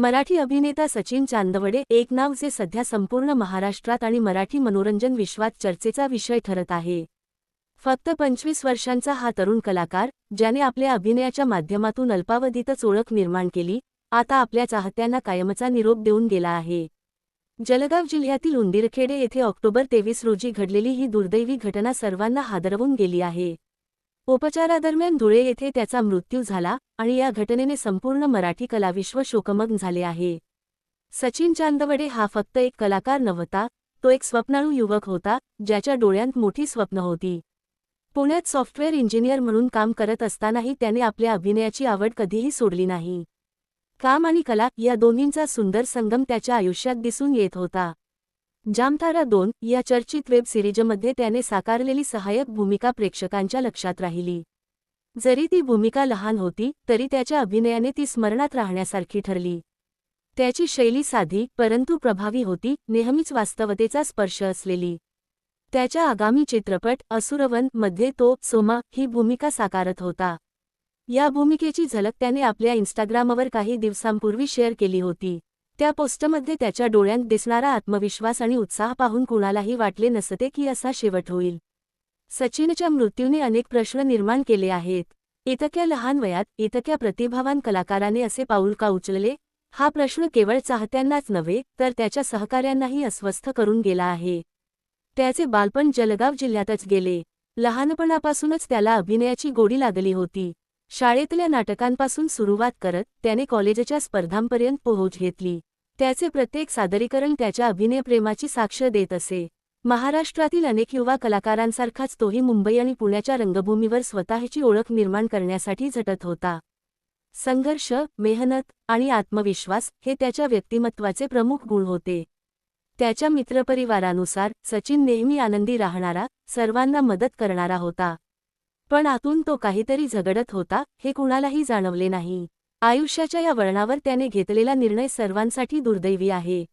मराठी अभिनेता सचिन चांदवडे एक नाव जे सध्या संपूर्ण महाराष्ट्रात आणि मराठी मनोरंजन विश्वात चर्चेचा विषय ठरत आहे. फक्त पंचवीस वर्षांचा हा तरुण कलाकार ज्याने आपल्या अभिनयाच्या माध्यमातून अल्पावधीतच ओळख निर्माण केली आता आपल्या चाहत्यांना कायमचा निरोप देऊन गेला आहे. जलगाव जिल्ह्यातील उंदीरखेडे येथे ऑक्टोबर तेवीस रोजी घडलेली ही दुर्दैवी घटना सर्वांना हादरवून गेली आहे. उपचारादरम्यान धुळे येथे त्याचा मृत्यू झाला आणि या घटनेने संपूर्ण मराठी कलाविश्व शोकमग्न झाले आहे. सचिन चांदवडे हा फक्त एक कलाकार नव्हता तो एक स्वप्नाळू युवक होता ज्याच्या डोळ्यांत मोठी स्वप्न होती. पुण्यात सॉफ्टवेअर इंजिनियर म्हणून काम करत असतानाही त्याने आपल्या अभिनयाची आवड कधीही सोडली नाही. काम आणि कला या दोन्हींचा सुंदर संगम त्याच्या आयुष्यात दिसून येत होता. जामतारा दोन या चर्चित वेब सिरीजमध्ये त्याने साकारलेली सहाय्यक भूमिका प्रेक्षकांच्या लक्षात राहिली. जरी ती भूमिका लहान होती तरी त्याच्या अभिनयाने ती स्मरणात राहण्यासारखी ठरली. त्याची शैली साधी परंतु प्रभावी होती नेहमीच वास्तवतेचा स्पर्श असलेली. त्याच्या आगामी चित्रपट असुरवनमध्ये तो सोमा ही भूमिका साकारत होता. या भूमिकेची झलक त्याने आपल्या इन्स्टाग्रामवर काही दिवसांपूर्वी शेअर केली होती. त्या पोस्टमध्ये त्याच्या डोळ्यांत दिसणारा आत्मविश्वास आणि उत्साह पाहून कुणालाही वाटले नसते की असा शेवट होईल. सचिनच्या मृत्यूने अनेक प्रश्न निर्माण केले आहेत. इतक्या लहान वयात इतक्या प्रतिभावान कलाकाराने असे पाऊल का उचलले? हा प्रश्न केवळ चाहत्यांनाच नव्हे तर त्याच्या सहकाऱ्यांनाही अस्वस्थ करून गेला आहे. त्याचे बालपण जलगाव जिल्ह्यातच गेले. लहानपणापासूनच त्याला अभिनयाची गोडी लागली होती. शाळेतल्या नाटकांपासून सुरुवात करत त्याने कॉलेजच्या स्पर्धांपर्यंत पोहोच घेतली. त्याचे प्रत्येक सादरीकरण त्याच्या अभिनयप्रेमाची साक्ष देत असे. महाराष्ट्रातील अनेक युवा कलाकारांसारखाच तोही मुंबई आणि पुण्याच्या रंगभूमीवर स्वतःची ओळख निर्माण करण्यासाठी झटत होता. संघर्ष मेहनत आणि आत्मविश्वास हे त्याच्या व्यक्तिमत्वाचे प्रमुख गुण होते. त्याच्या मित्रपरिवारानुसार सचिन नेहमी आनंदी राहणारा सर्वांना मदत करणारा होता. पण आतून तो काहीतरी झगडत होता हे कुणालाही जाणवले नाही. आयुष्याच्या या वळणावर त्याने घेतलेला निर्णय सर्वांसाठी दुर्दैवी आहे.